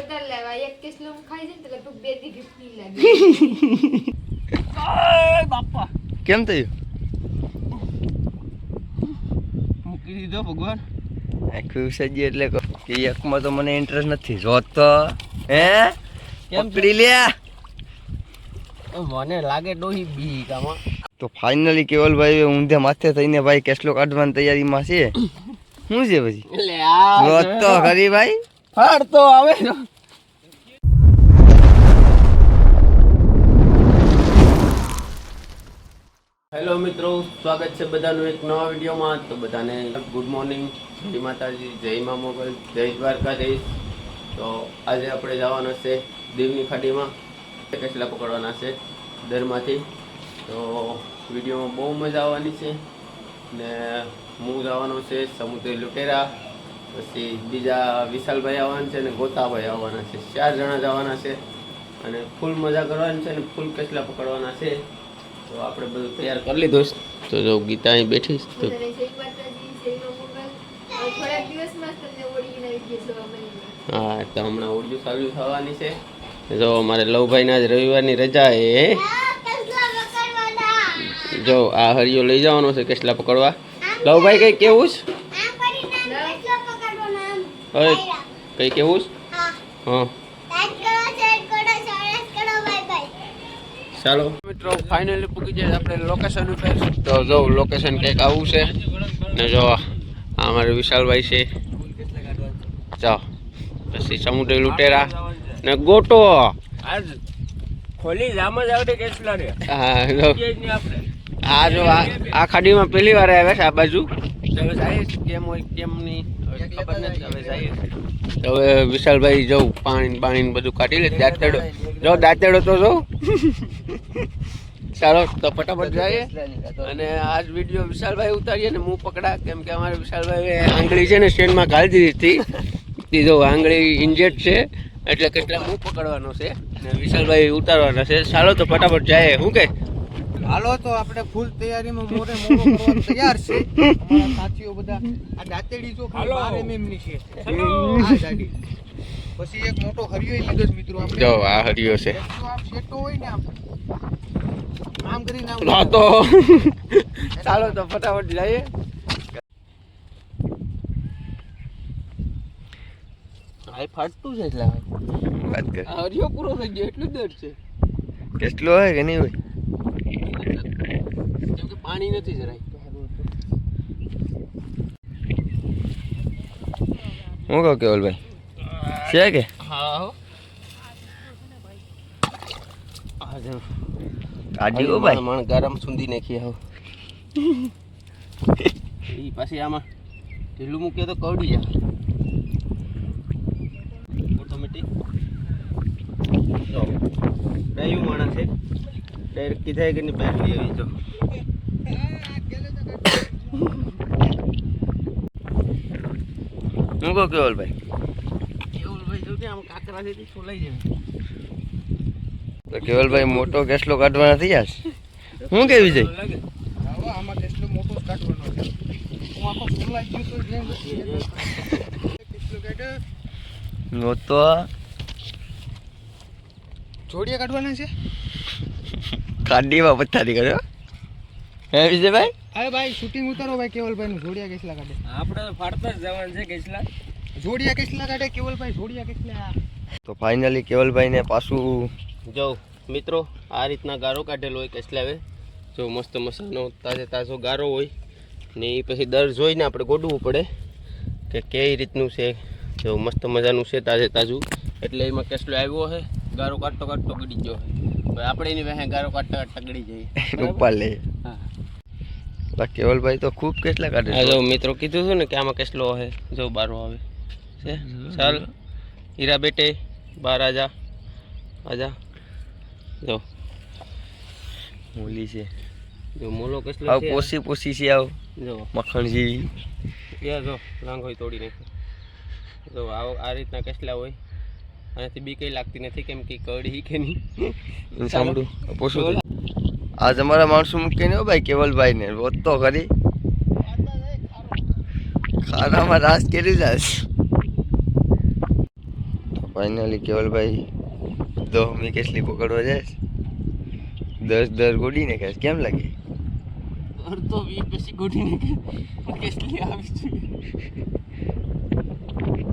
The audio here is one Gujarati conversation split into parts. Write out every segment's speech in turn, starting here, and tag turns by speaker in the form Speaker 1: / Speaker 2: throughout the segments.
Speaker 1: વધારે લેવા એક કિસ્લો ખાઈ જઈને તો લગભગ બે દી ભીખ નહીં લાગે
Speaker 2: બાપા.
Speaker 3: કેમ થયું?
Speaker 2: મૂકી દીધો ભગવાન.
Speaker 3: આખું સજી એટલે કે એકમાં તો મને ઇન્ટરેસ્ટ નથી. જોત તો હે?
Speaker 2: કેમ
Speaker 3: પકડી લે
Speaker 2: મને લાગે ડોહી બી કામાં
Speaker 3: તો ફાઇનલી કેવલભાઈ ઊંધે માથે થઈને ભાઈ કેસલો કાઢવાની તૈયારીમાં છે. શું છે પછી? જોત તો ખરી ભાઈ.
Speaker 2: ફાડ તો આવે હેલો મિત્રો, સ્વાગત છે બધાનું એક નવા વિડીયોમાં. તો બધાને ગુડ મોર્નિંગ જય માતાજી, જય મા મોગલ, જય દ્વારકાધીશ. તો આજે આપણે જવાના છે દીવની ખાડીમાં. કચલા પકડવાના છે દરમાંથી. તો વિડીયોમાં બહુ મજા આવવાની છે. ને હું જવાનો છે સમુદ્ર લુટેરા. પછી બીજા વિશાલભાઈ આવવાના છે અને ગોતાભાઈ આવવાના છે. ચાર જણા જવાના છે અને ફૂલ મજા કરવાની છે અને ફૂલ કેટલા પકડવાના છે. તો આપણે બધું તૈયાર કરી લીધું છે. તો જો ગીતા અહીં બેઠી છે તો હા તો હમણાં ઉડ્યું સારું થવાની છે. જો અમારે લવભાઈના જ રવિવારની રજા એ જો આ હરિયો લઈ જવાનો છે કેટલા પકડવા. લવભાઈ કઈ કેવું છે? હવે કઈ કેવું છે? હા. ચાલો. મિત્રો ફાઇનલી પૂકી જાય આપણે લોકેશન ઉપર. તો જો લોકેશન કંઈક આવું છે. ને જો આ અમારે વિશાલભાઈ છે. જો પછી સમુદ્ર લુટેરા ને ગોટો.
Speaker 4: આજ ખોલી જામ જ આવડે કેટલા રે.
Speaker 2: હા જો. આ જો આ આ ખાડીમાં પહેલી વાર આવ્યા છે આ બાજુ. હવે જાય છે કેમ હોય કેમ નહીં હવે ખબર નથી હવે જાય. છે તો હવે વિશાલભાઈ જવું પાણી પાણી ને બધું કાઢી લે દાંતેડો. જો દાંતેડો તો જો. ચાલો તો ફટાફટ જઈએ. અને આજ વીડિયો વિશાલભાઈ ઉતારીએ ને હું પકડા કેમ કે અમારે વિશાલભાઈ આંગળી છે ને સ્ટેન્ડમાં ઘાલી દીધી હતી. તે જો આંગળી ઇન્જેક્ટ છે એટલે કેટલા હું પકડવાનો છે ને વિશાલભાઈ ઉતારવાના છે. ચાલો તો ફટાફટ જાય શું કે?
Speaker 5: હાલો તો આપણે ફૂલ તૈયારીમાં મોરે મોરો કરવા તૈયાર છે. અમારા સાથીઓ બધા આ દાંતેડી જો ખાલી
Speaker 4: હાલો.
Speaker 5: 12 mm ની છે.
Speaker 4: હાલો.
Speaker 5: આ દાડી પછી એક મોટો હરિયો લીધો છે મિત્રો આપણે.
Speaker 2: જો આ હરિયો છે.
Speaker 5: જો આમ શેટો હોય ને આમ. આમ કરીને આમ
Speaker 2: હા તો. ચાલો તો ફટાફટ જઈએ. આ ફાટતું છે એટલે.
Speaker 3: વાત કર.
Speaker 2: આ હરિયો પૂરો થઈ ગયો એટલું દર છે.
Speaker 3: કેટલો હોય કે નહીં હોય?
Speaker 2: કેમ કે પાણી નથી જરાય.
Speaker 3: હું કહું કેવલભાઈ? છે કે?
Speaker 2: હા.
Speaker 3: કાઢી ગો ભાઈ.
Speaker 2: માણ ગરમ સુંદી નાખી આવ. એ પાછી આમાં ઢીલું મૂકીએ તો કવડી જાય. ઓટોમેટિક કયું માણસ છે. ડાયરેક્ટ કીધા કે નહીં લઈ આવી જો
Speaker 3: હું કહું કેવલભાઈ
Speaker 2: કેવલભાઈ ભાઈ જો કે આમ કાકરા થી છોલાઈ જાય.
Speaker 3: તો કેવલભાઈ મોટો કેસલો કાઢવાના થયા છે? હું કેવી
Speaker 5: છે? આમાં કેટલો મોટો જ કાઢવાનો છે હું આખો ફૂલાઈ ગયો તો કાઢ્યો
Speaker 3: નો
Speaker 5: જોડિયા કાઢવાના છે?
Speaker 3: કાઢીમાં પથ્થારી કર્યો? હે વિજયભાઈ?
Speaker 5: અરે ભાઈ શૂટિંગ ઉતારો ભાઈ કેવલભાઈ નું જોડિયા કેટલા કાઢે
Speaker 4: આપણે તો ફાડતા જ જવાનું છે કેસલા.
Speaker 5: જોડિયા કેસલા કાઢે કેવલભાઈ જોડિયા કેટલા
Speaker 3: તો ફાઇનલી કેવલભાઈને પાછું
Speaker 2: જો મિત્રો આ રીતના ગારો કાઢેલો હોય કેસલા હવે. જો મસ્ત મસાનો તાજે તાજો ગારો હોય. ને એ પછી દર જોઈને આપણે ગોડવું પડે કે કઈ રીતનું છે. જો મસ્ત મજાનું છે તાજે તાજું. એટલે એમાં કેસલો આવ્યો છે ગારો કાઢતો કાઢતો ગડી ગયો હવે આપણે એની પાસે ગારો કાઢતા કાઢતા ગડી જઈએ.
Speaker 3: ઉપર લે.
Speaker 2: હા.
Speaker 3: કેવલભાઈ તો ખૂબ કેટલા કાઢે
Speaker 2: હા જો મિત્રો કીધું હતું ને કે આમાં કેટલો હે જો બારો આવે. છે? ચાલ. હીરા બેટે બાર આજા આજા. જો.
Speaker 3: મૂલી છે.
Speaker 2: જો મોલો કેટલો
Speaker 3: આવ
Speaker 2: છે?
Speaker 3: પોસી પોસી છે આવ.
Speaker 2: જો.
Speaker 3: મખણ જેવી
Speaker 2: એ જો લાંગોય તોડી નાખ્યો. જો આવો આ રીતના કેટલા હોય? આનાથી બી કઈ લાગતી નથી કેમ કે કડી કે નહીં.
Speaker 3: સાંભળું. પોસું આજ અમારા માણસો મૂકે ને ભાઈ કેવલભાઈ ને રોજ તો ખરી. ખાનામાં રાસ કરી જાશ તો ફાઇનલી કેવલભાઈ દો મી કેટલી પકડવા જાય? દસ દર ગોડીને કેસ કેમ લાગે?
Speaker 2: તો વી પછી ગોઠીને કેટલી આવી છે?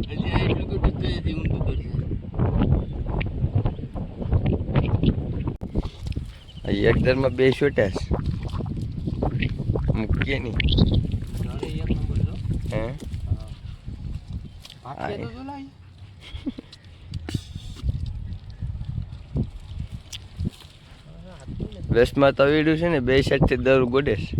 Speaker 2: હજી એટલું ગોડી તો હજી ઊંધું કરશે
Speaker 3: આ એક દરમાં બે છોટા છે. મૂકીએ નહીં. વેસ્ટમાં તવીડું છે ને બેથી દર ગોડે છે.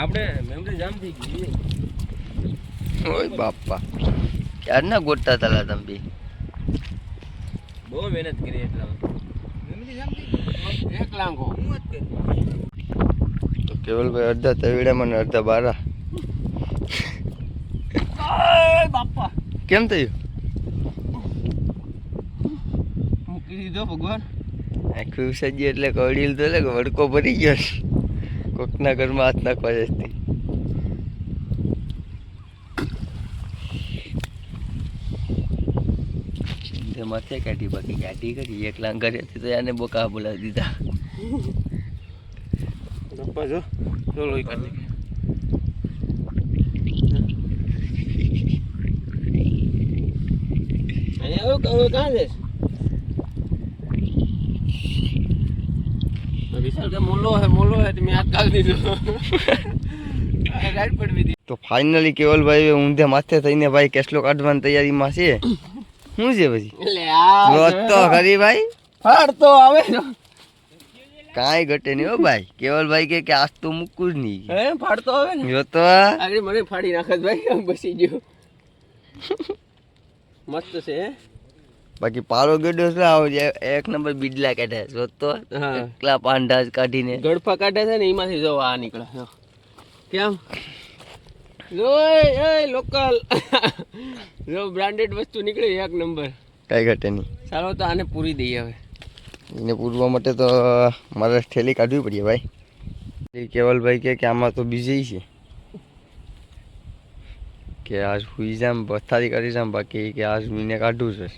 Speaker 4: આપણે મેમરી જામ થઈ ગઈ.
Speaker 3: ઓય બાપા. ક્યારના ગોટતા તલા તમે
Speaker 4: બહુ મહેનત કરી એટલા
Speaker 5: તે.
Speaker 3: કેવલભાઈ અડધા તવીડામાં ને અડધા બારા.
Speaker 2: બાપા.
Speaker 3: કેમ થયું?
Speaker 2: મૂકી દીધો ભગવાન.
Speaker 3: આખું સજી એટલે કડી લીધો એટલે વડકો ભરી ગયો કોકના ઘરમાં હાથ નાખવા જતી તે મથે કાઢી બાકી કાઢી કરી એક લાંગર હતી તો એને બોકા બોલાવી દીધા.
Speaker 2: બાપા જો એ કાઢી. વિશાલ કે મોલો હે મોલો હે મેં હાથ કાઢી દીધો. ગાડી પડવી દીધી
Speaker 3: તો ફાઇનલી કેવલભાઈ ઊંધે માથે થઈને ભાઈ કેસલો કાઢવાની તૈયારીમાં છે. શું છે પછી? તો ખરી ભાઈ.
Speaker 2: ફાડ તો આવે.
Speaker 3: કાંઈ ઘટે નહીં હો ભાઈ. કેવલભાઈ કે કે આજ તો મૂકું જ નહીં.
Speaker 2: હે ફાડ તો આવે ને.
Speaker 3: જો તો
Speaker 2: આગળ મને ફાડી નાખે ભાઈ આમ બસી ગયો. મસ્ત છે
Speaker 3: બાકી પારો ગડો છે આવો એક નંબર બીડલા કાઢે જો તો. એકલા પાંડા જ કાઢીને.
Speaker 2: ગડફા કાઢે છે ને એમાંથી જો આ નીકળે. કેમ? એ લોકલ. જો બ્રાન્ડેડ વસ્તુ નીકળે એક નંબર
Speaker 3: કાંઈ ઘટે નહીં.
Speaker 2: ચાલો તો આને પૂરી દઈએ હવે.
Speaker 3: એને પૂરવા માટે તો મારે થેલી કાઢવી પડી ભાઈ. એ કેવલભાઈ કે કે આમાં તો બીજી છે. કે આજ હુઈ જામ પથારી કરી જામ બાકી કે આજ મીને કાઢું છે.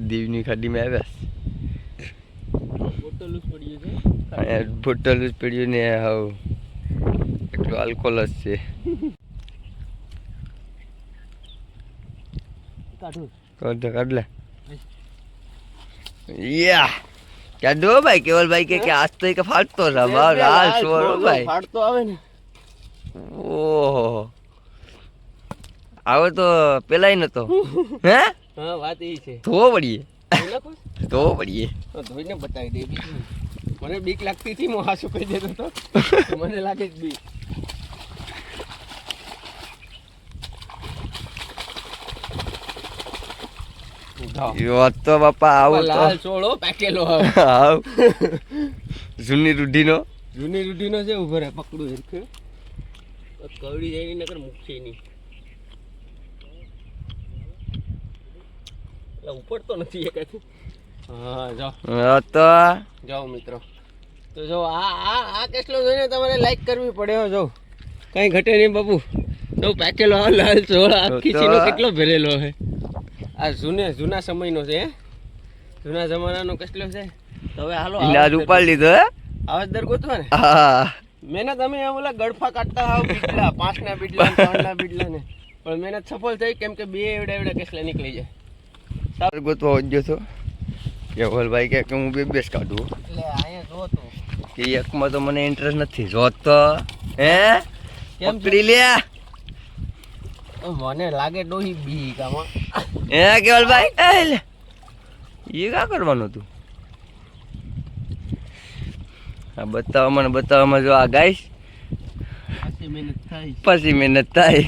Speaker 3: દીવની ખાડીમાં આવ્યા
Speaker 2: બોટલ પડી છે.
Speaker 3: બોટલ જ પીડ્યું ને હાવ એટલું આલ્કોહોલ જ છે.
Speaker 2: કાઢ.
Speaker 3: કાઢ લે. યા! કાઢો ભાઈ? કેવલભાઈ કે કે આજ તો એક ફાટતો છે. મારો હાલ સોરો ભાઈ.
Speaker 2: ફાડતો આવે ને.
Speaker 3: ઓહો. આવો તો પેલાય નતો. હે?
Speaker 2: હા વાત એ છે.
Speaker 3: ધો પડીએ. ધો પડીએ.
Speaker 2: ધોઈને બતાવી દે બીજું. મને બીક લાગતી હતી હું હાસુ કહી દેતો તો મને લાગે જ બીક. જાઓ.
Speaker 3: તો બાપા આવું
Speaker 2: લાલ ચોળો પેકેલો
Speaker 3: આવ. જૂની રૂઢીનો.
Speaker 2: જૂની રૂઢીનો છે ઊભો રહે પકડું હિરખે કવડી જાય નકર મૂકશે નહીં. એટલે ઉપર તો નથી એક હા
Speaker 3: યો તો
Speaker 2: જો મિત્રો. તો જો આ આ આ કેટલો જોઈને તમારે લાઈક કરવી પડે જો. કઈ ઘટે નહીં બાપુ. તો પેકેલો આ લાલ ચોળ આખી ચીનો કેટલો ભરેલો છે. આ જૂને જૂના સમયનો છે જૂના જમાનાનો કેટલો છે? તો હવે હાલો
Speaker 3: એને ઉપાડ લીધો હે?
Speaker 2: આવાજ દર ગોતવા ને?
Speaker 3: હા
Speaker 2: મહેનત અમે આમ ઓલા ગળફા કાઢતા આવ બીટલા પાંચના બીટલા ત્રણના બીટલા ને. પણ મહેનત સફળ થઈ કેમ કે બે એવડા એવડા કેસલા નીકળી જાય.
Speaker 3: સારું ગોતવા વજ્યો છો? કેવલભાઈ કે હું બે બેસ કાઢું.
Speaker 2: અહીંયા
Speaker 3: કે એકમાં તો મને ઇન્ટરેસ્ટ નથી. જોતો હે? પકડી લે.
Speaker 2: મને લાગે ડોહી બી કામાં
Speaker 3: હે કેવલભાઈ? એ કા કરવાનું તું આ બતાવવામાં બતાવવામાં જો આ ગાઈશ પછી મહેનત થાય.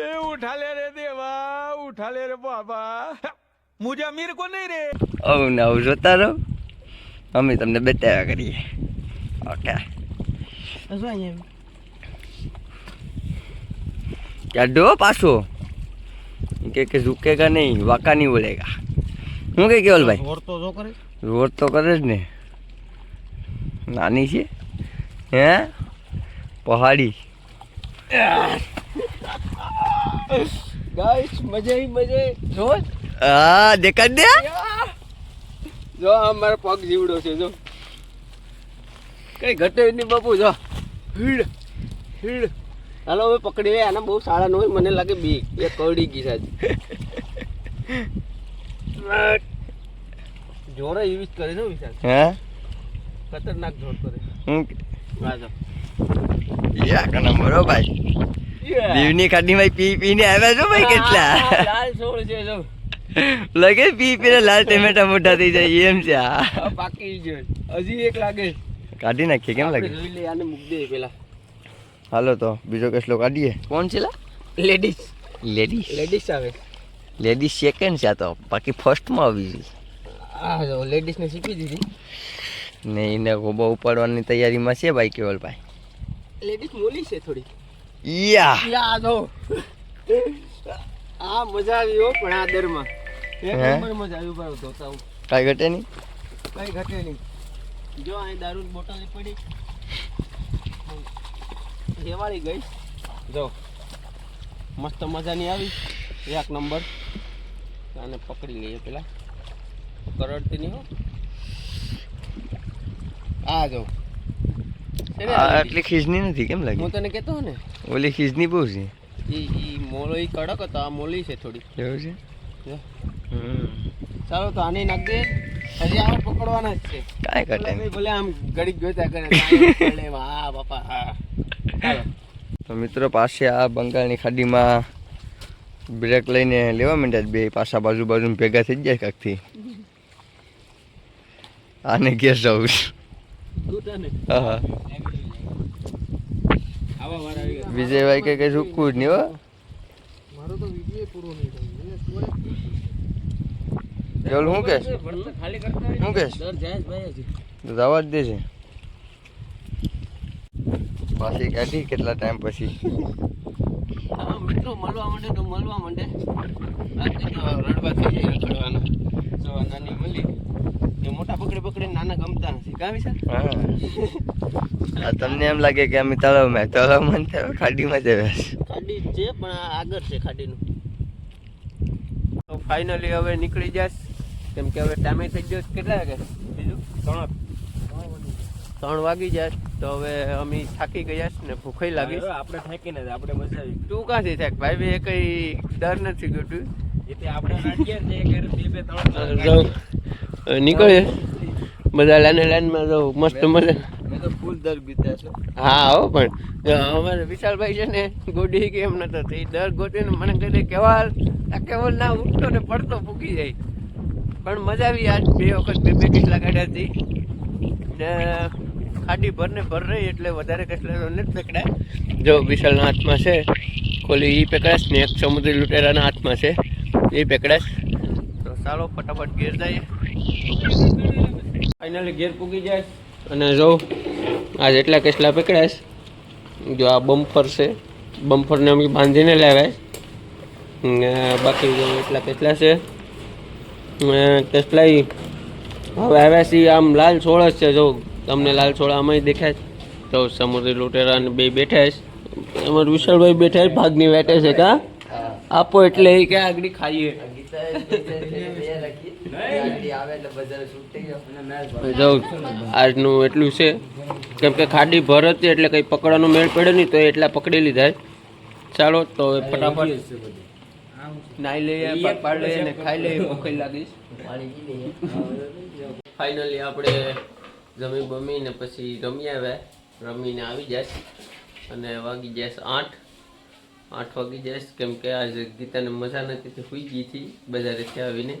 Speaker 5: એ ઉઠાલે રે દેવા ઉઠાલે રે બાબા. મુજા મીર કો નહીં
Speaker 3: રે. ઓ નવ જોતા રહો. અમે તમને બતાવ્યા કરીએ. ઓકે. કાઢો પાછો. કે કે ઝુકેગા નહીં વાકા નહીં બોલેગા. હું કે કેવલ
Speaker 2: ભાઈ રોડ તો જો કરે.
Speaker 3: રોડ તો કરે જ ને. નાની છે. હે? પહાડી.
Speaker 2: ગાઈસ મજા મજા આવી. જો.
Speaker 3: હા દેખાડ દે.
Speaker 2: જો આ મારો પગ જીવડો છે જો. કઈ ઘટે નહીં બાપુ જો. Hid hid. હાલો હવે પકડી આને આના બહુ સારા ન હોય મને લાગે બી એ કવડી ગઈ સાજી જોરે એવી જ કરે છે વિશાલ.
Speaker 3: હા?
Speaker 2: ખતરનાક જોર કરે.
Speaker 3: હું
Speaker 2: વાજો
Speaker 3: યા કના બરો ભાઈ દીવની ખાડીમાં પી પીને આવ્યા છો ભાઈ કેટલા?
Speaker 2: લાલ સોળ છે જો.
Speaker 3: લગે પી પીને લાલ ટમેટા મોટા થઈ જાય એમ છે આ.
Speaker 2: બાકી હજી એક લાગે.
Speaker 3: કાઢી નાખીએ કેમ લાગે?
Speaker 2: આપણે આને મૂક દે પેલા.
Speaker 3: હાલો તો બીજો કેસલો કાઢીએ. કોણ છે
Speaker 2: લેડીઝ.
Speaker 3: લેડીઝ.
Speaker 2: લેડીઝ આવે.
Speaker 3: લેડીઝ સેકન્ડ છે આ તો બાકી ફર્સ્ટમાં આવી છે.
Speaker 2: આ જો લેડીઝ ને શીખી દીધી.
Speaker 3: ને એને ગોબો ઉપાડવાની તૈયારીમાં છે ભાઈ કેવલભાઈ
Speaker 2: લેડીઝ મોલી છે થોડી.
Speaker 3: યા.
Speaker 2: યા જો આ મજા આવી હો પણ આ દરમાં. એક? નંબર મજા આવી ભાઈ ધોતા હું
Speaker 3: કાંઈ ઘટે નહીં?
Speaker 2: કઈ ઘટે નહીં. જો અહીં દારૂની બોટલ પડી. હેવાળી ગઈ. જો મસ્ત મજાની આવી. એક નંબર. આને પકડી લઈએ પેલા. કરડતી નહીં હો. આ જો.
Speaker 3: આટલી ખીજની નથી કેમ લાગે?
Speaker 2: હું તને કહેતો ને
Speaker 3: ઓલી ખીજની બહુ છે.
Speaker 2: એ ઈ કડક હતો આ મોલી છે થોડી
Speaker 3: એવું છે? હમ.
Speaker 2: ચાલો તો આને નાખ દે હજી આમ પકડવાના જ છે.
Speaker 3: કાંઈ ઘટે
Speaker 2: ભલે આમ ઘડીક જોતા કરે હા બાપા હા. ચાલો.
Speaker 3: તો મિત્રો પાસે આ બંગાળની ખાડીમાં બ્રેક લઈને લેવા માંડ્યા બે પાછા બાજુ બાજુ ભેગા થઈ જાય કાકથી. આને
Speaker 2: ગેસ ને
Speaker 3: હા હા. વિજયભાઈ કે કઈ રૂકવું જ નહીં હો.
Speaker 4: મારો તો વીડિયો પૂરો નહીં થયો.
Speaker 3: શું કે? શું
Speaker 2: હજી.
Speaker 3: જવા જ દે છે પાછી કાઢી કેટલા ટાઈમ પછી?
Speaker 2: હા મિત્રો મળવા માંડે તો મળવા માંડે. રડવા થઈ જાય રખડવાના જો નાની મળી. એ મોટા પકડે પકડે નાના ગમતા નથી. કાં વિશાલ?
Speaker 3: તમને એમ લાગે કે અમે તળાવમાં તળાવમાં ખાડીમાં જ આવ્યા
Speaker 2: ખાડી છે પણ આગળ છે ખાડીનું. તો ફાઇનલી હવે નીકળી જાશ. કેમ કે હવે ટાઈમે થઈ ગયો કેટલા વાગે? બીજું? ત્રણ. ત્રણ વાગી જાય તો હવે અમે થાકી ગયા છે ને ભૂખાઈ લાગી
Speaker 4: આપણે થાકીને જ આપણે મજા આવી
Speaker 2: તું કાંથી થાક? ભાઈ બે કઈ ડર નથી ગયું
Speaker 4: એટલે આપણે બે બે ત્રણ
Speaker 2: નીકળીએ બધા લાઈન લાઈનમાં જાઉં મસ્ત મજા
Speaker 3: તો ફૂલ દર બીતા છે.
Speaker 2: હા હો પણ અમારે વિશાલભાઈ છે ને ગોડી કે એમ નતો એ દર ગોતીને મને કહે કેવાલ આ કેવલ ના ઉઠતો ને પડતો ફૂકી જાય. પણ મજા આવી આજ બે વખત બે બે કેટલા કાઢ્યા હતી ને ખાડી ભર ને ભર રહી એટલે વધારે કેટલા નથી પકડાય જો વિશાલના હાથમાં છે ખોલી એ પકડાશ ને એક સમુદ્રી લૂંટેરાના હાથમાં છે એ પકડાશ ચાલો ફટાફટ ઘેર જઈએ. ફાઇનલી ઘેર પૂગી જાય. અને જો આ જેટલા કેટલા પકડાશ જો આ બમ્ફર છે બમ્ફરને અમે બાંધીને લાવ્યા ને બાકી જો એટલા કેટલા છે. ને કેટલા હવે આવ્યા છીએ આમ લાલ છોડ જ છે જો તમને લાલ છોડ આમાંય દેખાય તો સમુદ્રી લૂંટેરા અને બે બેઠા છે. અમારા વિશાલભાઈ બેઠા છે ભાગની વેટે છે કા? આપો એટલે એ કે આગળ ખાઈએ. આજનું એટલું છે. કેમ કે ખાડી ભર હતી એટલે કંઈ પકડવાનો મેળ પડે નહીં તો એટલા પકડી લીધા. ચાલો તો ફટાફટ નાઈ લઈએ પાડ લઈએ ને ખાઈ લઈએ ભૂખી લાગીશ. ફાઇનલી આપણે જમી બમી ને પછી રમી આવ્યા. રમીને આવી જાય અને વાગી જાય આઠ. આઠ વાગી જઈશ કેમ કે આજે ગીતાને મજા નથી તે સુઈ ગઈ હતી બજારેથી આવીને.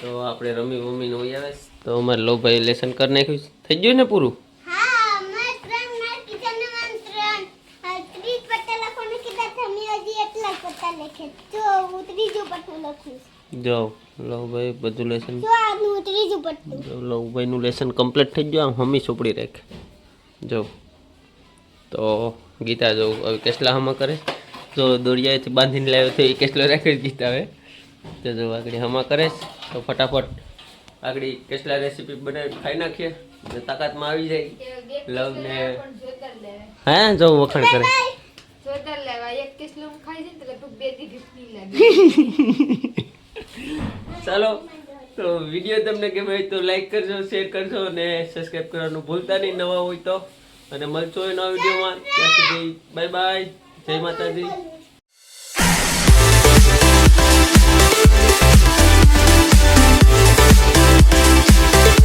Speaker 2: તો આપણે રમી વમીને હોઈ આવે તો અમારે લો ભાઈ લેસન કરી નાખ્યું થઈ ગયું ને પૂરું?
Speaker 6: હા મંત્રણ ના કિચન મંત્રણ આ ત્રીસ પટ્ટા લખવાનું કીધા છે મેં હજી એટલા જ પટ્ટા લખે. જો હું ત્રીજું પટ્ટું લખીશ
Speaker 2: જો લો ભાઈ બધું લેસન
Speaker 6: જો આનું ત્રીજું પટ્ટું.
Speaker 2: જો લો ભાઈનું લેસન કમ્પ્લીટ થઈ ગયું. આમ હમી ચોપડી રાખ. જો તો ગીતા જો હવે કેટલા હમા કરે? જો દોરિયાથી બાંધીને લાવ્યો તો એ કેટલો રાખી દીધા હવે. તો જો આગળ હમા કરે તો ફટાફટ આગળ કેસલા રેસીપી બનાવી ખાઈ નાખીએ. ને તાકાતમાં આવી જાય. લવ ને હે, જો વખાણ કરે.
Speaker 1: કિસ્લો
Speaker 2: ચાલો, તો વીડિયો તમને ગમે તો લાઈક કરજો શેર કરજો અને સબસ્ક્રાઈબ કરવાનું ભૂલતા નહીં. નવા હોય તો. અને મળશો નવા વિડીયોમાં. ત્યાં સુધી બાય બાય જય માતાજી.